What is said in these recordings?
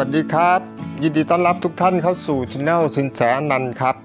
วัสดีครับ ยินดีต้อนรับทุกท่านเข้าสู่ช anel สินแสนันครับ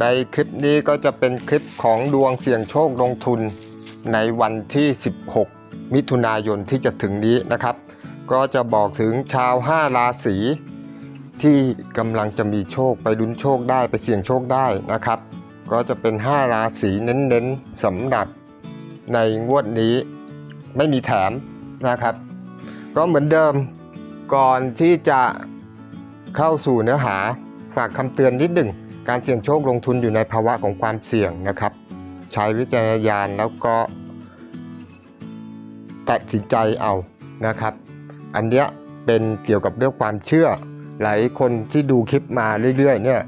ในคลิปนี้ก็จะเป็นคลิปของดวงเสี่ยงโชคลงทุน ในวันที่ 16 มิถุนายนที่จะถึงนี้นะครับ ก็จะบอกถึงชาว 5 ราศีที่กำลังจะมีโชคไปลุ้นโชคได้ไปเสี่ยงโชคได้นะครับ ก็จะเป็น 5 ราศีเน้นๆสำหรับในงวดนี้ไม่มีแถมนะครับ ก็เหมือนเดิม ก่อนที่จะเข้าสู่เนื้อหาฝากคำเตือนนิดหนึ่ง การเสี่ยงโชคลงทุนอยู่ในภาวะของความเสี่ยงนะครับ ใช้วิจารณญาณแล้วก็ ตัดสินใจเอานะครับ อันเนี้ยเป็นเกี่ยวกับเรื่องความเชื่อ หลายคนที่ดูคลิปมาเรื่อยๆเนี่ย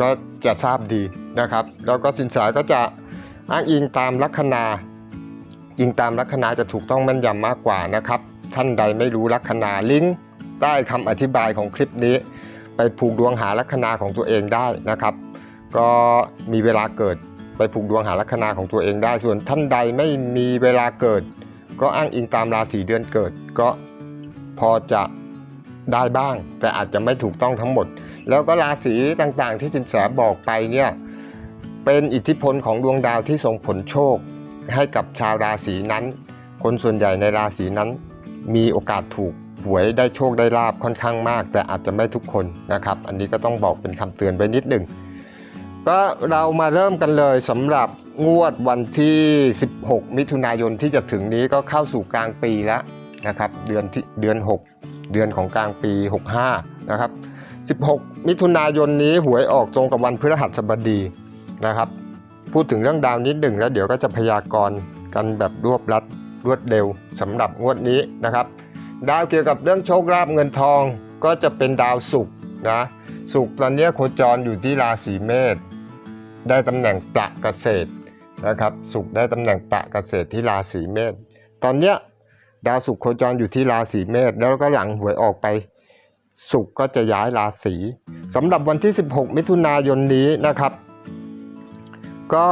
ก็จะทราบดีนะครับ แล้วก็สินสายก็จะอ้างอิงตามลัคนาอิงตามลัคนาจะถูกต้องแม่นยำมากกว่านะครับ ท่านใดไม่รู้ลัคนาลิงก์ใต้คำอธิบายของคลิปนี้ ไปผูกดวงหาลัคนาของตัวเองได้นะครับ ก็มีเวลาเกิดไปผูกดวงหาลัคนาของตัวเองได้ ส่วนท่านใดไม่มีเวลาเกิด ก็อ้างอิงตามราศีเดือนเกิด ก็พอจะได้บ้าง แต่อาจจะไม่ถูกต้องทั้งหมด แล้วก็ราศีต่างๆ ที่จินแสบอกไปเนี่ยเป็นอิทธิพลของดวงดาวที่ส่งผลโชคให้กับชาวราศีนั้น คนส่วนใหญ่ในราศีนั้น มีโอกาสถูกหวยได้โชคได้ลาบค่อนข้างมาก แต่อาจจะไม่ทุกคนนะครับ อันนี้ก็ต้องบอกเป็นคำเตือนไว้นิดหนึ่งก็เรามาเริ่มกันเลยสำหรับงวดวันที่ 16 มิถุนายนที่จะถึงนี้ก็เข้าสู่กลางปีแล้วนะครับ เดือนที่เดือน 6 เดือนของกลางปี 65 นะครับ 16 มิถุนายนนี้หวยออกตรงกับวันพฤหัสบดีนะครับ พูดถึงเรื่องดาวนิดหนึ่งแล้วเดี๋ยวก็จะพยากรณ์กันแบบรวบรัด รวดเร็วสำหรับงวดนี้นะครับ ดาวเกี่ยวกับเรื่องโชคลาภเงินทองก็จะเป็นดาวศุกร์นะศุกร์ตอนนี้โคจรอยู่ที่ราศีเมษได้ตำแหน่งประเกษตรนะครับศุกร์ได้ตำแหน่งประเกษตรที่ราศีเมษตอนเนี้ยดาวศุกร์โคจรอยู่ที่ราศีเมษแล้วก็หลังหวยออกไปศุกร์ก็จะย้ายราศีสำหรับวันที่ 16 มิถุนายนนี้นะครับ ก็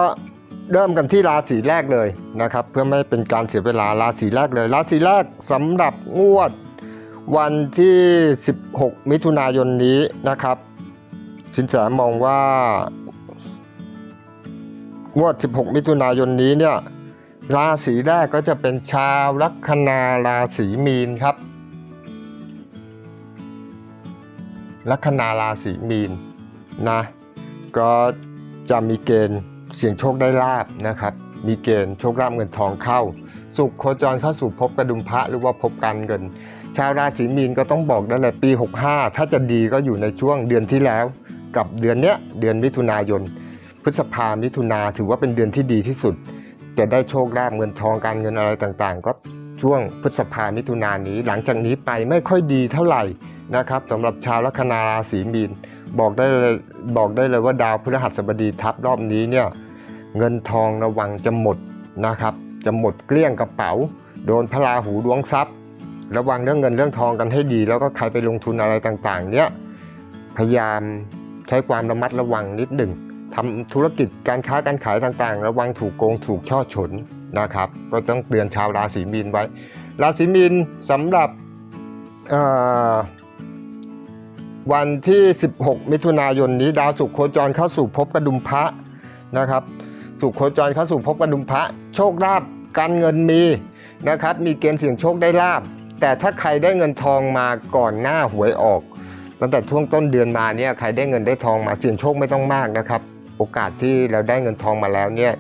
เริ่มกันที่ราศีแรกเลยนะครับ เพื่อไม่เป็นการเสียเวลาราศีแรกเลย ราศีแรกสำหรับงวดวันที่ 16 มิถุนายนนี้นะครับ สินแสมองว่างวด 16 มิถุนายนนี้เนี่ยราศีแรกก็จะเป็นชาวลัคนาราศีมีนครับ ลัคนาราศีมีนนะก็จะมีเกณฑ์ เสี่ยงโชคได้ลาบนะครับ มีเกณฑ์โชคลาภเงินทองเข้า สุขโคจรเข้าสู่ภพกระดุมพระหรือว่าภพการเงิน ชาวราศีมีนก็ต้องบอกได้เลยปี 65 ถ้าจะดีก็อยู่ในช่วงเดือนที่แล้ว กับเดือนเนี้ยเดือนมิถุนายน พฤษภามิถุนาถือว่าเป็นเดือนที่ดีที่สุด จะได้โชคลาภเงินทองการเงินอะไรต่างๆ ก็ช่วงพฤษภามิถุนายนนี้ หลังจากนี้ไปไม่ค่อยดีเท่าไหร่นะครับสำหรับชาวลัคนาราศีมีนบอกได้เลยบอกได้เลยว่าดาวพฤหัสบดีทับรอบนี้เนี่ย เงินทองระวังจะหมดนะครับ จะหมดเกลี้ยงกระเป๋า โดนพระราหูดวงทรัพย์ ระวังเรื่องเงินเรื่องทองกันให้ดี แล้วก็ใครไปลงทุนอะไรต่างๆ เนี่ยพยายามใช้ความระมัดระวังนิดหนึ่งทำธุรกิจการค้าการขายต่างๆ ระวังถูกโกงถูกช่อฉนนะครับ ก็ต้องเตือนชาวราศีมีนไว้ ราศีมีนสำหรับวันที่ 16 มิถุนายนนี้ดาวศุกร์โคจรเข้าสู่ภพกระดุมพระนะครับ ศุกร์โคจรเข้าสู่ภพกระดุมพระ โชคลาภการเงินมีนะครับ มีเกณฑ์เสี่ยงโชคได้ลาบ แต่ถ้าใครได้เงินทองมาก่อนหน้าหวยออก ตั้งแต่ช่วงต้นเดือนมาเนี่ยใครได้เงินได้ทองมาเสี่ยงโชคไม่ต้องมากนะครับ โอกาสที่เราได้เงินทองมาแล้วเนี่ย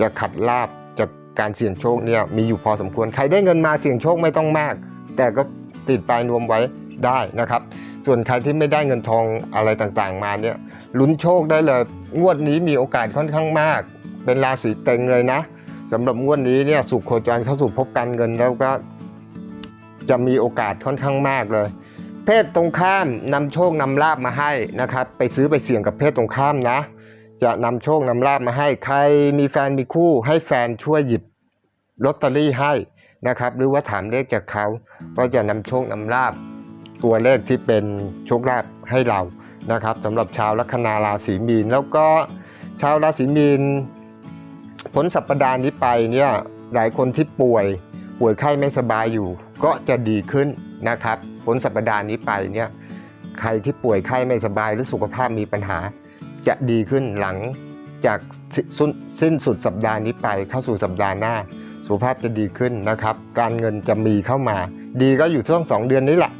จะขัดลาบจากการเสี่ยงโชคเนี่ยมีอยู่พอสมควร ใครได้เงินมาเสี่ยงโชคไม่ต้องมาก แต่ก็ติดปลายนวมไว้ได้นะครับ ส่วนใครที่ไม่ได้เงินทองอะไรต่างๆมาเนี่ยลุ้นโชคได้เลย งวดนี้มีโอกาสค่อนข้างมาก เป็นราศีเต็งเลยนะสำหรับงวดนี้เนี่ยสุขโคจรเข้าสู่ภพการเงินแล้วก็จะมีโอกาสค่อนข้างมากเลย เพศตรงข้ามนำโชคนำลาบมาให้นะครับ ไปซื้อไปเสี่ยงกับเพศตรงข้ามนะ จะนำโชคนำลาบมาให้ ใครมีแฟนมีคู่ให้แฟนช่วยหยิบลอตเตอรี่ให้นะครับ หรือว่าถามเลขจากเขาก็จะนำโชคนำลาบตัวเลขที่เป็นโชคลาภให้เรานะครับสำหรับชาวลัคนาราศีมีน แล้วก็ชาวราศีมีน พ้นสัปดาห์นี้ไปเนี่ยหลายคนที่ป่วยป่วยไข้ไม่สบายอยู่ ก็จะดีขึ้นนะครับพ้นสัปดาห์นี้ไปเนี่ยใครที่ป่วยไข้ไม่สบายหรือสุขภาพมีปัญหา จะดีขึ้นหลังจากสิสุนสิ้นสุดสัปดาห์นี้ไปเข้าสู่สัปดาห์หน้า สุขภาพจะดีขึ้นนะครับ การเงินจะมีเข้ามา ดีก็อยู่ช่วงสองเดือนนี้แหละ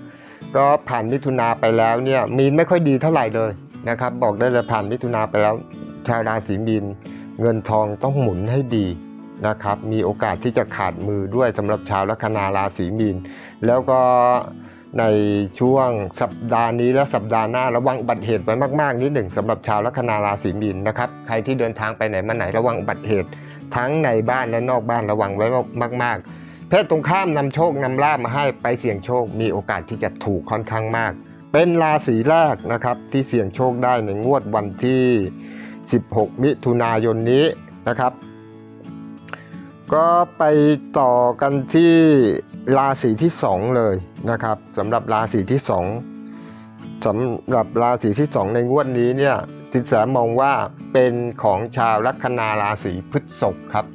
ก็ผ่านมิถุนาไปแล้วเนี่ยมีนไม่ค่อยดีเท่าไหร่เลยนะครับ บอกได้เลยผ่านมิถุนาไปแล้วชาวราศีมีน เงินทองต้องหมุนให้ดีนะครับ มีโอกาสที่จะขาดมือด้วยสำหรับชาวลัคนาราศีมีน แล้วก็ในช่วงสัปดาห์นี้และสัปดาห์หน้าระวังอุบัติเหตุไว้มาก ๆ นิดหนึ่งสำหรับชาวลัคนาราศีมีนนะครับใครที่เดินทางไปไหนมาไหนระวังอุบัติเหตุ ทั้งในบ้านและนอกบ้านระวังไว้มาก ๆ เพศตรงข้ามนำโชคนำลาบมาให้ไปเสี่ยงโชค มีโอกาสที่จะถูกค่อนข้างมาก เป็นราศีแรกนะครับที่เสี่ยงโชคได้ในงวดวันที่ 16 มิถุนายนนี้นะครับ ก็ไปต่อกันที่ราศีที่ 2 เลยนะครับสำหรับราศีที่ 2สำหรับราศีที่ 2 ในงวดนี้เนี่ยสินแสมองว่าเป็นของชาวลัคนาราศีพฤษภครับ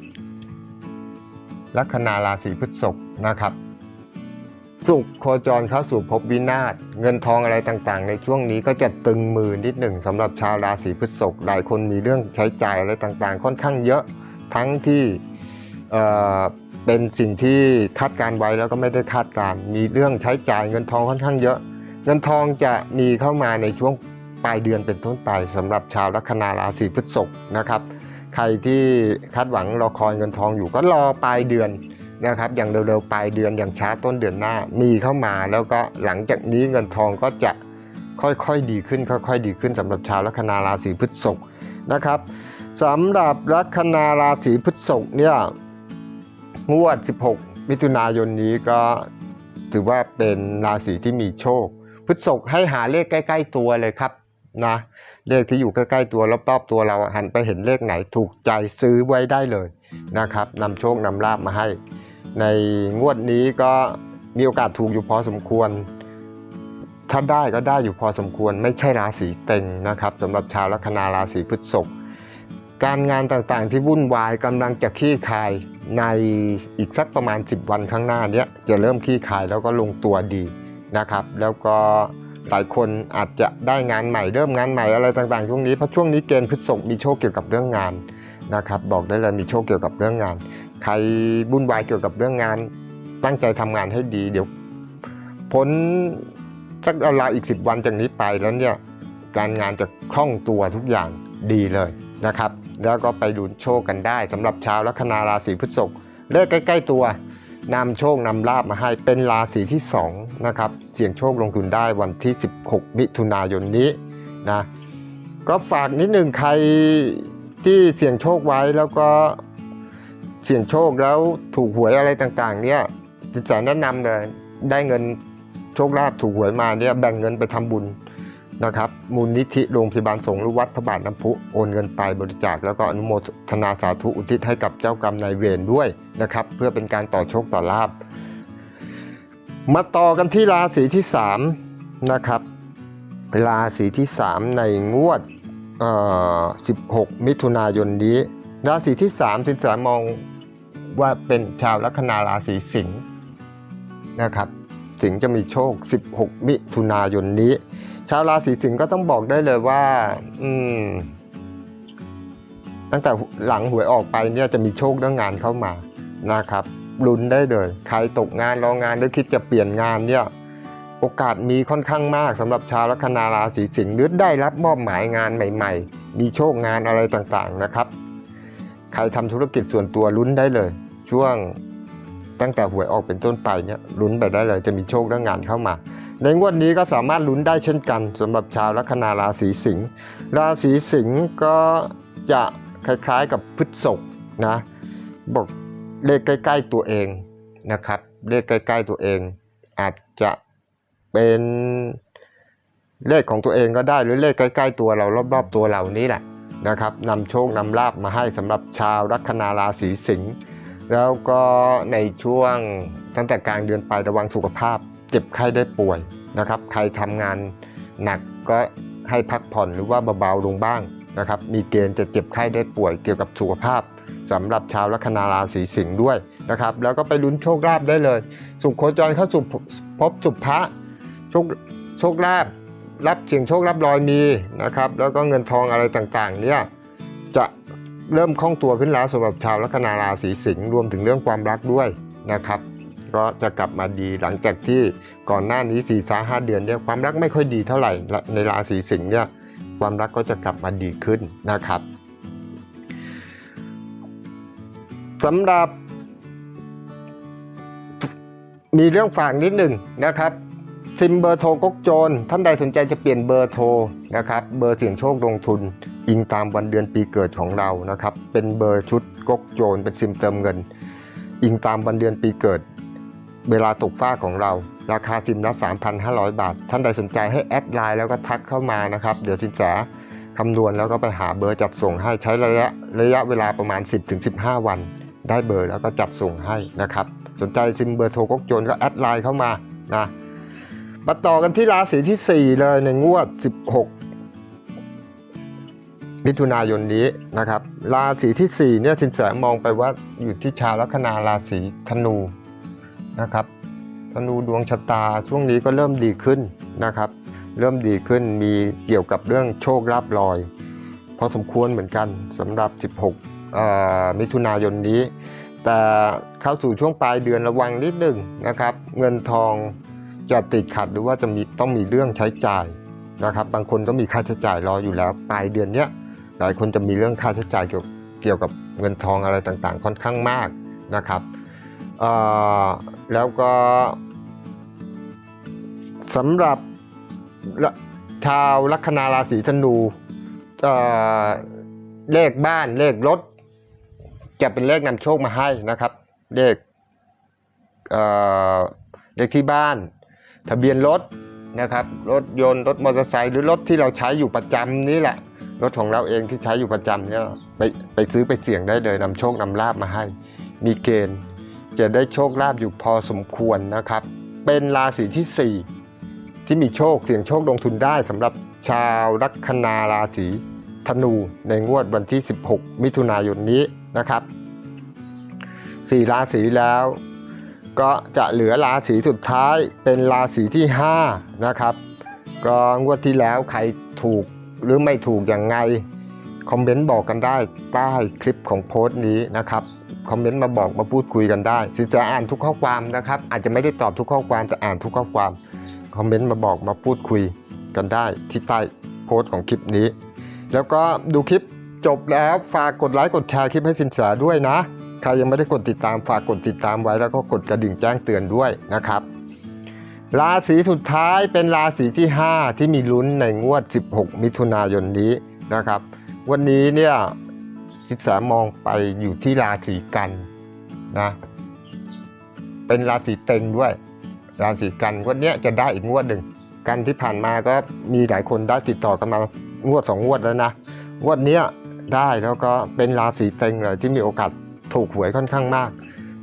ลัคนาราศีพฤษภนะครับ สุขโคจรเข้าสู่ภพวินาศเงินทองอะไรต่างๆ ในช่วงนี้ก็จะตึงมือนิดหนึ่งสำหรับชาวราศีพฤษภหลายคนมีเรื่องใช้จ่ายอะไรต่างๆ ค่อนข้างเยอะทั้งที่เอ่อเป็นสิ่งที่คาดการไว้แล้วก็ไม่ได้คาดการ มีเรื่องใช้จ่ายเงินทองค่อนข้างเยอะ เงินทองจะมีเข้ามาในช่วงปลายเดือนเป็นต้นไปสำหรับชาวลัคนาราศีพฤษภนะครับ ใครที่คาดหวังรอคอยเงินทองอยู่ก็รอปลายเดือน นะครับ อย่างเร็วๆปลายเดือนอย่างช้าต้นเดือนหน้ามีเข้ามาแล้วก็หลังจากนี้เงินทองก็จะค่อยๆดีขึ้น ค่อยๆ ดีขึ้นสำหรับชาวลัคนาราศีพฤษภนะครับสำหรับลัคนาราศีพฤษภเนี่ยงวด 16 มิถุนายนนี้ก็ถือว่าเป็นราศีที่มีโชค พฤษภให้หาเลขใกล้ ๆ ตัวเลยครับนะเลขที่อยู่ใกล้ๆตัวรอบๆตัวเราหันไปเห็นเลขไหนถูกใจซื้อไว้ได้เลยนะครับนำโชคนำลาบมาให้ ในงวดนี้ก็มีโอกาสถูกอยู่พอสมควร ถ้าได้ก็ได้อยู่พอสมควร ไม่ใช่ราศีเต็งนะครับสำหรับชาวลัคนาราศีพฤษภการงานต่างๆที่วุ่นวายกำลังจะคลี่คลายในอีกสักประมาณ 10 วันข้างหน้านี้จะเริ่มคลี่คลายแล้วก็ลงตัวดีนะครับ แล้วก็หลายคนอาจจะได้งานใหม่เริ่มงานใหม่อะไรต่างๆช่วงนี้เพราะช่วงนี้เกณฑ์พฤษภมีโชคเกี่ยวกับเรื่องงานนะครับบอกได้เลยมีโชคเกี่ยวกับเรื่องงาน ใครวุ่นวายเกี่ยวกับเรื่องงาน ตั้งใจทำงานให้ดีเดี๋ยวผลสักราวๆอีก 10 วันจากนี้ไปแล้วเนี่ยการงานจะคล่องตัวทุกอย่างดีเลยนะครับ แล้วก็ไปดูโชคกันได้สำหรับชาวลัคนาราศีพฤษภเลขใกล้ ๆ ตัวนำโชคนำลาบมาให้เป็นราศีที่2นะครับเสี่ยงโชคลงทุนได้วันที่ 16 มิถุนายนนี้นะก็ฝากนิดหนึ่งใครที่เสี่ยงโชคไว้แล้วก็ เสี่ยงโชคแล้วถูกหวยอะไรต่างๆ เนี่ยจิตใจแนะนำเลยได้เงินโชคลาภถูกหวยมาเนี่ยแบ่งเงินไปทำบุญนะครับ มูลนิธิโรงพยาบาลสงฆ์หรือวัดพระบาทน้ำพุโอนเงินไปบริจาคแล้วก็อนุโมทนาสาธุอุทิศให้กับเจ้ากรรมนายเวรด้วยนะครับ เพื่อเป็นการต่อโชคต่อลาบมาต่อกันที่ราศีที่3นะครับราศีที่ 3 ในงวดอ่อ16 มิถุนายนนี้ ราศีที่3สินแสมอง ว่าเป็นชาวลัคนาราศีสิงห์นะครับ สิงห์จะมีโชค 16 มิถุนายนนี้ ชาวราศีสิงห์ก็ต้องบอกได้เลยว่า อืม ตั้งแต่หลังหวยออกไปเนี่ยจะมีโชคเรื่องงานเข้ามานะครับลุ้นได้เลยใครตกงานรองงานหรือคิดจะเปลี่ยนงานเนี่ยโอกาสมีค่อนข้างมากสำหรับชาวลัคนาราศีสิงห์หรือได้รับมอบหมายงานใหม่ ๆ มีโชคงานอะไรต่างๆนะครับ ใครทำธุรกิจส่วนตัวลุ้นได้เลย ช่วงตั้งแต่หวยออกเป็นต้นไปเนี่ยลุ้นไปได้เลยจะมีโชคเรื่องานเข้ามา ในงวดนี้ก็สามารถลุ้นได้เช่นกันสำหรับชาวลัคนาราศีสิงห์ราศีสิงห์ก็จะคล้ายๆกับพฤษภนะบอกเลขใกล้ ๆตัวเองนะครับเลขใกล้ ๆตัวเอง อาจจะเป็นเลขของตัวเองก็ได้หรือเลขใกล้ ๆ ตัวเรารอบๆตัวเรานี่แหละนะครับนำโชคนำลาบมาให้สำหรับชาวลัคนาราศีสิงห์ แล้วก็ในช่วงตั้งแต่กลางเดือนไประวังสุขภาพ เจ็บไข้ได้ป่วยนะครับ ใครทำงานหนักก็ให้พักผ่อนหรือว่าเบาๆลงบ้างนะครับ มีเกณฑ์จะเจ็บไข้ได้ป่วยเกี่ยวกับสุขภาพสำหรับชาวลัคนาราศีสิงห์ด้วยนะครับ แล้วก็ไปลุ้นโชคลาภได้เลย สุขโคจรเข้าสู่ภสุภะโชคโชคลาภรับเสี่ยงโชครับรอยมีนะครับ แล้วก็เงินทองอะไรต่างๆ เนี่ยจะ เริ่มคล่องตัวขึ้นแล้วสำหรับชาวลัคนาราศีสิงห์รวมถึงเรื่องความรักด้วยนะครับก็จะกลับมาดีหลังจากที่ก่อนหน้านี้4ี่สาหเดือนเนี่ยความรักไม่ค่อยดีเท่าไหร่ในราศีสิงห์เนี่ยความรักก็จะกลับมาดีขึ้นนะครับสำหรับ มีเรื่องฝากนิดหนึ่งนะครับซิมเบอร์โทรกกโจรท่านใดสนใจจะเปลี่ยนเบอร์โทรนะครับเบอร์เสี่ยงโชคลงทุน อิงตามวันเดือนปีเกิดของเรานะครับ เป็นเบอร์ชุดก๊กโจรเป็นซิมเติมเงิน อิงตามวันเดือนปีเกิด เวลาตกฟ้าของเรา ราคาซิมละ 3,500 บาท ท่านใดสนใจให้แอดไลน์แล้วก็ทักเข้ามานะครับ เดี๋ยวสินแสคำนวณแล้วก็ไปหาเบอร์จัดส่งให้ใช้ระยะระยะเวลาประมาณ 10-15 วัน ได้เบอร์แล้วก็จัดส่งให้นะครับ สนใจซิมเบอร์โทรก๊กโจรก็แอดไลน์เข้ามานะมาต่อกันที่ราศีที่ 4 เลยในงวด 16 มิถุนายนนี้นะครับ ราศีที่4เนี่ยสินแสมองไปว่าอยู่ที่ชาวลัคนาราศีธนูนะครับธนูดวงชะตาช่วงนี้ก็เริ่มดีขึ้นนะครับ เริ่มดีขึ้นมีเกี่ยวกับเรื่องโชคลาภลอยพอสมควรเหมือนกันสำหรับ 16 มิถุนายนนี้ แต่เข้าสู่ช่วงปลายเดือนระวังนิดหนึ่งนะครับ เงินทองจะติดขัดหรือว่าจะมีต้องมีเรื่องใช้จ่ายนะครับ บางคนก็มีค่าใช้จ่ายรออยู่แล้ว ปลายเดือนเนี้ย หลายคนจะมีเรื่องค่าใช้จ่ายเกี่ยวเกี่ยวกับเงินทองอะไรต่างๆ ค่อนข้างมากนะครับแล้วก็สำหรับชาวลัคนาราศีธนูเลขบ้านเลขรถ จะเป็นเลขนำโชคมาให้นะครับ เลขเลขที่บ้าน ทะเบียนรถนะครับ รถยนต์รถมอเตอร์ไซค์หรือรถที่เราใช้อยู่ประจำนี่แหละ รถของเราเองที่ใช้อยู่ประจำเนี่ยไปไปซื้อไปเสี่ยงได้เลยนำโชคนำลาบมาให้ มีเกณฑ์จะได้โชคลาภอยู่พอสมควรนะครับ เป็นราศีที่ 4 ที่มีโชคเสี่ยงโชคลงทุนได้สำหรับชาวลัคนาราศีธนูในงวดวันที่ 16 มิถุนายนนี้นะครับ4ราศีแล้วก็จะเหลือราศีสุดท้ายเป็นราศีที่ 5 นะครับ ก็งวดที่แล้วใครถูก หรือไม่ถูกอย่างไง คอมเมนต์บอกกันได้ใต้คลิปของโพสต์นี้นะครับ คอมเมนต์มาบอกมาพูดคุยกันได้สิจะอ่านทุกข้อความนะครับ อาจจะไม่ได้ตอบทุกข้อความจะอ่านทุกข้อความ คอมเมนต์มาบอกมาพูดคุยกันได้ที่ใต้โพสต์ของคลิปนี้ แล้วก็ดูคลิปจบแล้วฝากกดไลค์กดแชร์คลิปให้สินแสด้วยนะ ใครยังไม่ได้กดติดตามฝากกดติดตามไว้แล้วก็กดกระดิ่งแจ้งเตือนด้วยนะครับ ราศีสุดท้ายเป็นราศีที่ 5 ที่มีลุ้นในงวด 16 มิถุนายนนี้นะครับ วันนี้เนี่ยสินแสมองไปอยู่ที่ราศีกันนะเป็นราศีเต็งด้วย ราศีกันวันนี้จะได้อีกงวดหนึ่งกันที่ผ่านมาก็มีหลายคนได้ติดต่อกันมางวดสองงวดแล้วนะงวดนี้ได้แล้วก็เป็นราศีเต็งเลยที่มีโอกาสถูกหวยค่อนข้างมาก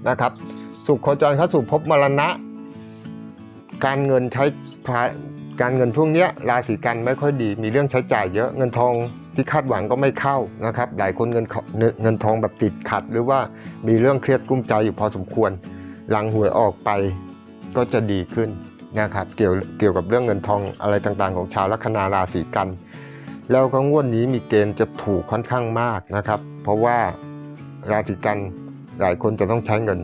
นะครับสุขโคจรเข้าสู่ภพมรณะ การเงินใช้การเงินช่วงเนี้ยราศีกันไม่ค่อยดี มีเรื่องใช้จ่ายเยอะเงินทองที่คาดหวังก็ไม่เข้านะครับ หลายคนเงินเงินทองแบบติดขัด หรือว่ามีเรื่องเครียดกุ้มใจอยู่พอสมควร หลังหวยออกไปก็จะดีขึ้นนะครับเกี่ยวเกี่ยวกับเรื่องเงินทองอะไรต่างๆ ของชาวลัคนาราศีกัน แล้วก็งวดนี้มีเกณฑ์จะถูกค่อนข้างมากนะครับ เพราะว่าราศีกันหลายคนจะต้องใช้เงิน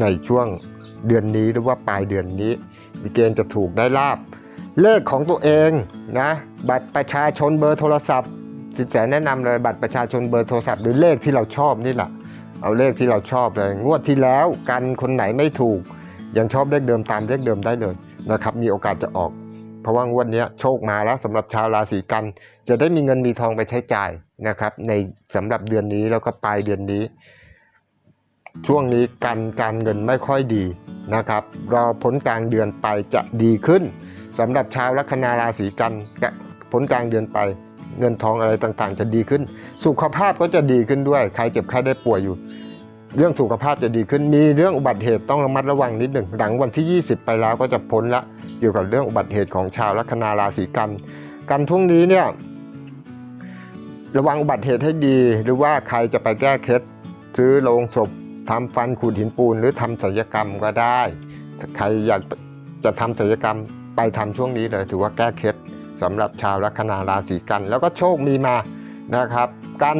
ในช่วงเดือนนี้หรือว่าปลายเดือนนี้ มีเกณฑ์จะถูกได้ลาบ เลขของตัวเองนะบัตรประชาชนเบอร์โทรศัพท์ สินแสแนะนำเลยบัตรประชาชนเบอร์โทรศัพท์หรือเลขที่เราชอบนี่แหละเอาเลขที่เราชอบเลย งวดที่แล้วกันคนไหนไม่ถูก ยังชอบเลขเดิมตามเลขเดิมได้เลยนะครับ มีโอกาสจะออก เพราะว่างวดนี้โชคมาแล้วสำหรับชาวราศีกัน จะได้มีเงินมีทองไปใช้จ่ายนะครับ ในสำหรับเดือนนี้แล้วก็ปลายเดือนนี้ ช่วงนี้การการเงินไม่ค่อยดีนะครับ รอผลกลางเดือนไปจะดีขึ้นสำหรับชาวลัคนาราศีกันผลกลางเดือนไปเงินทองอะไรต่างๆ จะดีขึ้น สุขภาพก็จะดีขึ้นด้วย ใครเจ็บไข้ได้ป่วยอยู่ เรื่องสุขภาพจะดีขึ้น มีเรื่องอุบัติเหตุต้องระมัดระวังนิดหนึ่งหลังวันที่ 20 ไปแล้วก็จะพ้นละเกี่ยวกับเรื่องอุบัติเหตุของชาวลัคนาราศีกันกันช่วงนี้เนี่ยระวังอุบัติเหตุให้ดี หรือว่าใครจะไปแก้เคล็ดซื้อโลงศพ ทำฟันขูดหินปูนหรือทำศัลยกรรมก็ได้ ใครอยากจะทำศัลยกรรมไปทำช่วงนี้เลย ถือว่าแก้เคล็ดสำหรับชาวลัคนาราศีกัน แล้วก็โชคมีมานะครับ กัน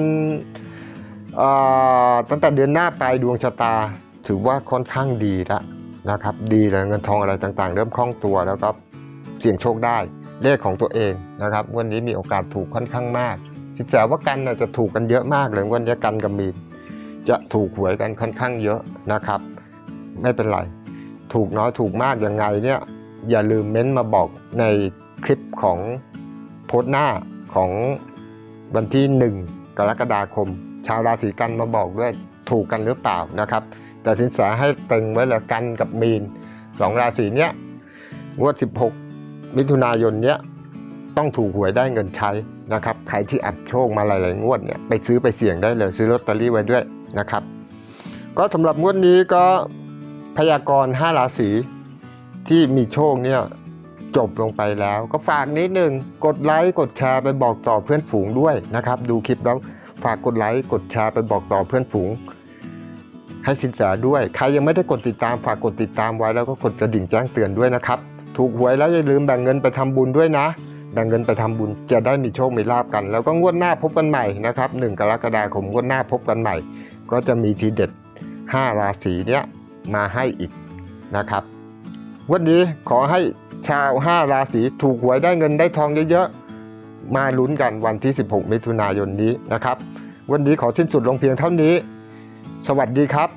ตั้งแต่เดือนหน้าไปดวงชะตา ถือว่าค่อนข้างดีล้วนะครับ ดีเลยเงินทองอะไรต่างๆ เริ่มคล่องตัวแล้วก็เสี่ยงโชคได้เลขของตัวเองนะครับวันนี้มีโอกาสถูกค่อนข้างมากสินแสว่ากันจะถูกกันเยอะมากเลยวันนี้กันกับมีน จะถูกหวยกันค่อนข้างเยอะนะครับ ไม่เป็นไร ถูกน้อยถูกมากยังไงเนี่ยอย่าลืมเม้นมาบอกในคลิปของโพสต์หน้าของวันที่ 1 กรกฎาคม ชาวราศีกันมาบอกด้วยถูกกันหรือเปล่านะครับ แต่สินแสให้เต็งไว้แล้วกันกับมีนสองราศีเนี้ยงวด 16 มิถุนายนเนี้ยต้องถูกหวยได้เงินใช้นะครับ ใครที่อัดโชคมาหลายๆงวดเนี่ยไปซื้อไปเสี่ยงได้เลยซื้อลอตเตอรี่ไว้ด้วย นะครับ ก็สำหรับงวดนี้ก็พยากรณ์5ราศีที่มีโชคเนี่ยจบลงไปแล้ว ก็ฝากนิดนึงกดไลค์กดแชร์ไปบอกต่อเพื่อนฝูงด้วยนะครับ ดูคลิปแล้วฝากกดไลค์กดแชร์ไปบอกต่อเพื่อนฝูง ให้สินแสด้วย ใครยังไม่ได้กดติดตามฝากกดติดตามไว้แล้วก็กดกระดิ่งแจ้งเตือนด้วยนะครับ ถูกหวยแล้วอย่าลืมแบ่งเงินไปทำบุญด้วยนะแบ่งเงินไปทำบุญจะได้มีโชคมีลาบกัน แล้วก็งวดหน้าพบกันใหม่นะครับ1กรกฎาคมงวดหน้าพบกันใหม่ ก็จะมีทีเด็ด 5 ราศีเนี้ยมาให้อีกนะครับ วันนี้ขอให้ชาว 5 ราศีถูกหวยได้เงินได้ทองเยอะๆ มาลุ้นกันวันที่ 16 มิถุนายนนี้นะครับ วันนี้ขอสิ้นสุดลงเพียงเท่านี้ สวัสดีครับ